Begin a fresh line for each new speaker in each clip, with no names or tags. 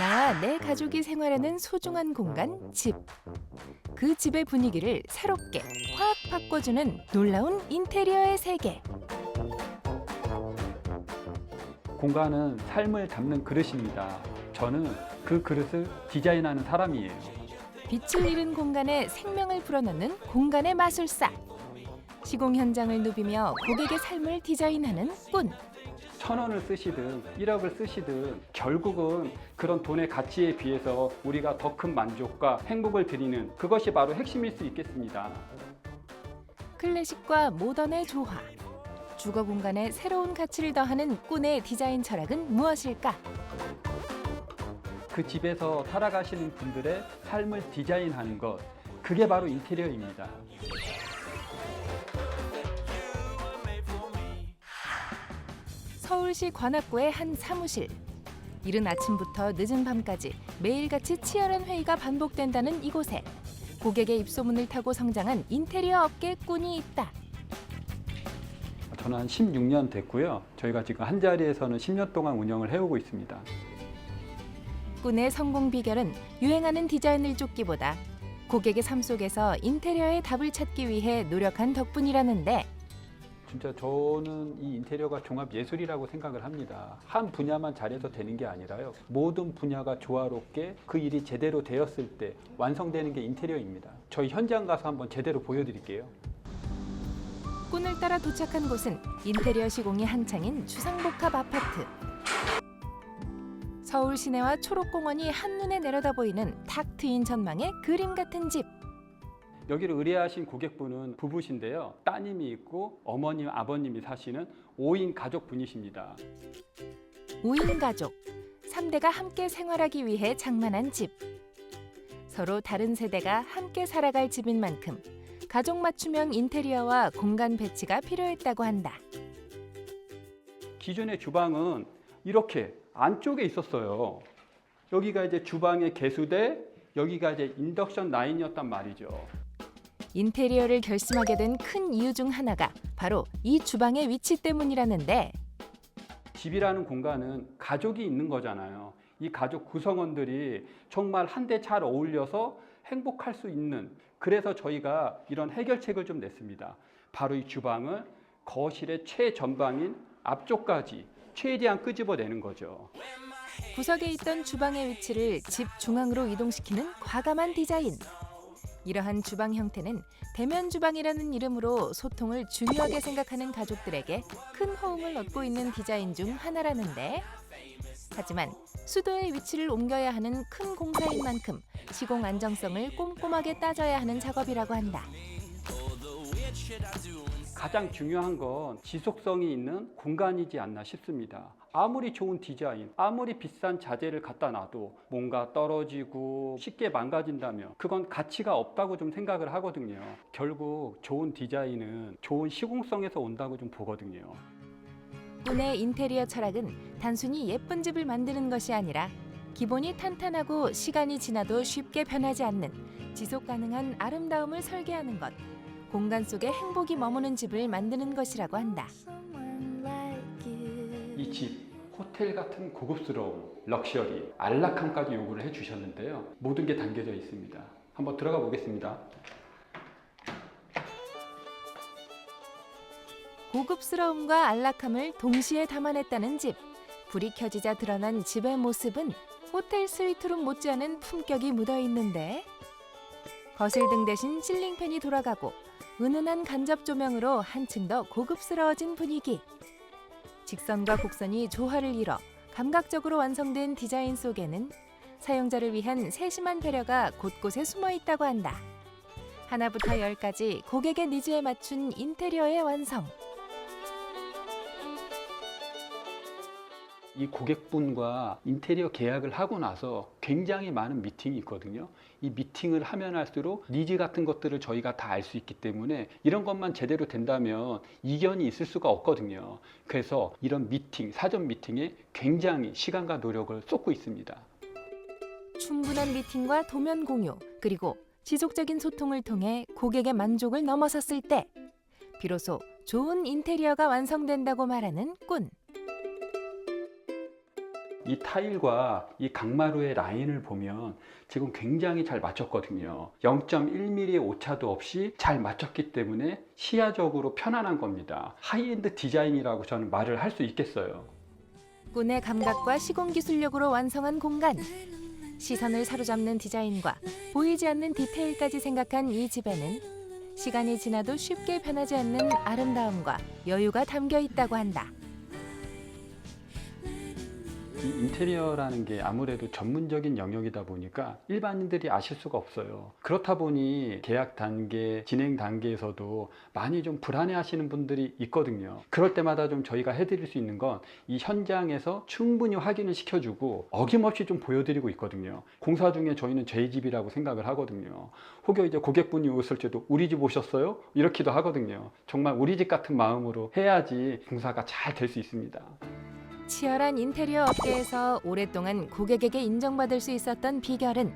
나와 내 가족이 생활하는 소중한 공간 집. 그 집의 분위기를 새롭게 확 바꿔주는 놀라운 인테리어의 세계.
공간은 삶을 담는 그릇입니다. 저는 그 그릇을 디자인하는 사람이에요.
빛을 잃은 공간에 생명을 불어넣는 공간의 마술사. 시공 현장을 누비며 고객의 삶을 디자인하는 꾼.
천 원을 쓰시든 1억을 쓰시든 결국은 그런 돈의 가치에 비해서 우리가 더 큰 만족과 행복을 드리는 그것이 바로 핵심일 수 있겠습니다.
클래식과 모던의 조화. 주거 공간에 새로운 가치를 더하는 꾼의 디자인 철학은 무엇일까?
그 집에서 살아가시는 분들의 삶을 디자인하는 것, 그게 바로 인테리어입니다.
서울시 관악구의 한 사무실. 이른 아침부터 늦은 밤까지 매일같이 치열한 회의가 반복된다는 이곳에 고객의 입소문을 타고 성장한 인테리어 업계 꾼이 있다.
저는 한 16년 됐고요. 저희가 지금 한 자리에서는 10년 동안 운영을 해오고 있습니다.
꾼의 성공 비결은 유행하는 디자인을 쫓기보다 고객의 삶 속에서 인테리어의 답을 찾기 위해 노력한 덕분이라는데
진짜 저는 이 인테리어가 종합 예술이라고 생각을 합니다. 한 분야만 잘해서 되는 게 아니라요. 모든 분야가 조화롭게 그 일이 제대로 되었을 때 완성되는 게 인테리어입니다. 저희 현장 가서 한번 제대로 보여드릴게요.
꾼을 따라 도착한 곳은 인테리어 시공이 한창인 주상복합 아파트. 서울 시내와 초록공원이 한눈에 내려다 보이는 탁 트인 전망의 그림 같은 집.
여기를 의뢰하신 고객분은 부부신데요. 따님이 있고 어머님, 아버님이 사시는 5인 가족분이십니다.
오인 가족. 삼대가 함께 생활하기 위해 장만한 집. 서로 다른 세대가 함께 살아갈 집인 만큼 가족 맞춤형 인테리어와 공간 배치가 필요했다고 한다.
기존의 주방은 이렇게 안쪽에 있었어요. 여기가 이제 주방의 개수대, 여기가 이제 인덕션 라인이었단 말이죠.
인테리어를 결심하게 된 큰 이유 중 하나가 바로 이 주방의 위치 때문이라는데
집이라는 공간은 가족이 있는 거잖아요. 이 가족 구성원들이 정말 한데 잘 어울려서 행복할 수 있는 그래서 저희가 이런 해결책을 좀 냈습니다. 바로 이 주방을 거실의 최전방인 앞쪽까지 최대한 끄집어내는 거죠.
구석에 있던 주방의 위치를 집 중앙으로 이동시키는 과감한 디자인. 이러한 주방 형태는 대면 주방이라는 이름으로 소통을 중요하게 생각하는 가족들에게 큰 호응을 얻고 있는 디자인 중 하나라는데 하지만 수도의 위치를 옮겨야 하는 큰 공사인 만큼 시공 안정성을 꼼꼼하게 따져야 하는 작업이라고 한다.
가장 중요한 건 지속성이 있는 공간이지 않나 싶습니다. 아무리 좋은 디자인, 아무리 비싼 자재를 갖다 놔도 뭔가 떨어지고 쉽게 망가진다면 그건 가치가 없다고 좀 생각을 하거든요. 결국 좋은 디자인은 좋은 시공성에서 온다고 좀 보거든요.
꾼의 인테리어 철학은 단순히 예쁜 집을 만드는 것이 아니라 기본이 탄탄하고 시간이 지나도 쉽게 변하지 않는 지속 가능한 아름다움을 설계하는 것. 공간 속에 행복이 머무는 집을 만드는 것이라고 한다.
이 집 호텔 같은 고급스러움, 럭셔리, 안락함까지 요구를 해 주셨는데요. 모든 게 담겨져 있습니다. 한번 들어가 보겠습니다.
고급스러움과 안락함을 동시에 담아냈다는 집. 불이 켜지자 드러난 집의 모습은 호텔 스위트룸 못지않은 품격이 묻어 있는데 거실 등 대신 실링팬이 돌아가고 은은한 간접 조명으로 한층 더 고급스러워진 분위기. 직선과 곡선이 조화를 이뤄 감각적으로 완성된 디자인 속에는 사용자를 위한 세심한 배려가 곳곳에 숨어 있다고 한다. 하나부터 열까지 고객의 니즈에 맞춘 인테리어의 완성.
이 고객분과 인테리어 계약을 하고 나서 굉장히 많은 미팅이 있거든요. 이 미팅을 하면 할수록 니즈 같은 것들을 저희가 다 알 수 있기 때문에 이런 것만 제대로 된다면 이견이 있을 수가 없거든요. 그래서 이런 미팅, 사전 미팅에 굉장히 시간과 노력을 쏟고 있습니다.
충분한 미팅과 도면 공유, 그리고 지속적인 소통을 통해 고객의 만족을 넘어섰을 때 비로소 좋은 인테리어가 완성된다고 말하는 꾼.
이 타일과 이 강마루의 라인을 보면 지금 굉장히 잘 맞췄거든요. 0.1mm 오차도 없이 잘 맞췄기 때문에 시야적으로 편안한 겁니다. 하이엔드 디자인이라고 저는 말을 할 수 있겠어요.
꾼의 감각과 시공 기술력으로 완성한 공간. 시선을 사로잡는 디자인과 보이지 않는 디테일까지 생각한 이 집에는 시간이 지나도 쉽게 변하지 않는 아름다움과 여유가 담겨 있다고 한다.
이 인테리어라는 게 아무래도 전문적인 영역이다 보니까 일반인들이 아실 수가 없어요. 그렇다 보니 계약 단계, 진행 단계에서도 많이 좀 불안해 하시는 분들이 있거든요. 그럴 때마다 좀 저희가 해드릴 수 있는 건 이 현장에서 충분히 확인을 시켜주고 어김없이 좀 보여드리고 있거든요. 공사 중에 저희는 저희 집이라고 생각을 하거든요. 혹여 이제 고객분이 오실 때도 우리 집 오셨어요? 이렇게도 하거든요. 정말 우리 집 같은 마음으로 해야지 공사가 잘 될 수 있습니다.
치열한 인테리어 업계에서 오랫동안 고객에게 인정받을 수 있었던 비결은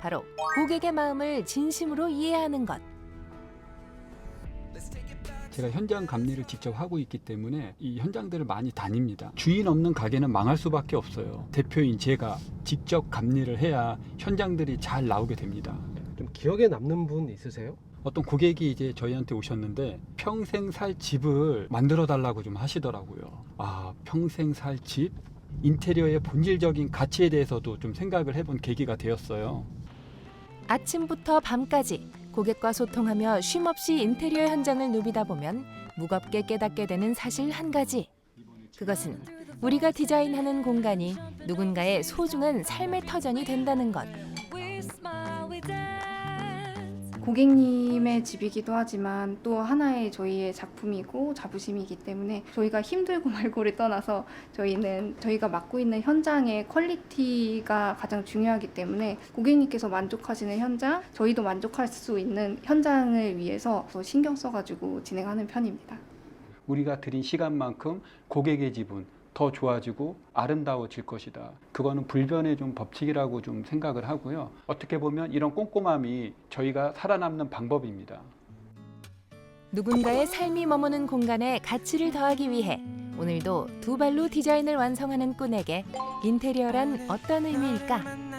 바로 고객의 마음을 진심으로 이해하는 것.
제가 현장 감리를 직접 하고 있기 때문에 이 현장들을 많이 다닙니다. 주인 없는 가게는 망할 수밖에 없어요. 대표인 제가 직접 감리를 해야 현장들이 잘 나오게 됩니다.
좀 기억에 남는 분 있으세요?
어떤 고객이 이제 저희한테 오셨는데 평생 살 집을 만들어 달라고 좀 하시더라고요. 아, 평생 살 집? 인테리어의 본질적인 가치에 대해서도 좀 생각을 해본 계기가 되었어요.
아침부터 밤까지 고객과 소통하며 쉼없이 인테리어 현장을 누비다 보면 무겁게 깨닫게 되는 사실 한 가지. 그것은 우리가 디자인하는 공간이 누군가의 소중한 삶의 터전이 된다는 것.
고객님의 집이기도 하지만 또 하나의 저희의 작품이고 자부심이기 때문에 저희가 힘들고 말고를 떠나서 저희는 저희가 맡고 있는 현장의 퀄리티가 가장 중요하기 때문에 고객님께서 만족하시는 현장, 저희도 만족할 수 있는 현장을 위해서 더 신경 써가지고 진행하는 편입니다.
우리가 들인 시간만큼 고객의 집은 더 좋아지고 아름다워질 것이다. 그거는 불변의 좀 법칙이라고 좀 생각을 하고요. 어떻게 보면 이런 꼼꼼함이 저희가 살아남는 방법입니다.
누군가의 삶이 머무는 공간에 가치를 더하기 위해 오늘도 두 발로 디자인을 완성하는 꾼에게 인테리어란 어떤 의미일까?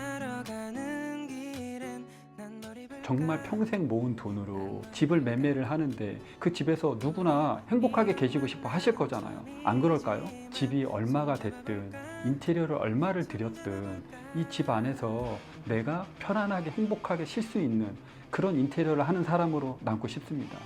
정말 평생 모은 돈으로 집을 매매를 하는데 그 집에서 누구나 행복하게 계시고 싶어 하실 거잖아요. 안 그럴까요? 집이 얼마가 됐든 인테리어를 얼마를 들였든 이 집 안에서 내가 편안하게 행복하게 쉴 수 있는 그런 인테리어를 하는 사람으로 남고 싶습니다.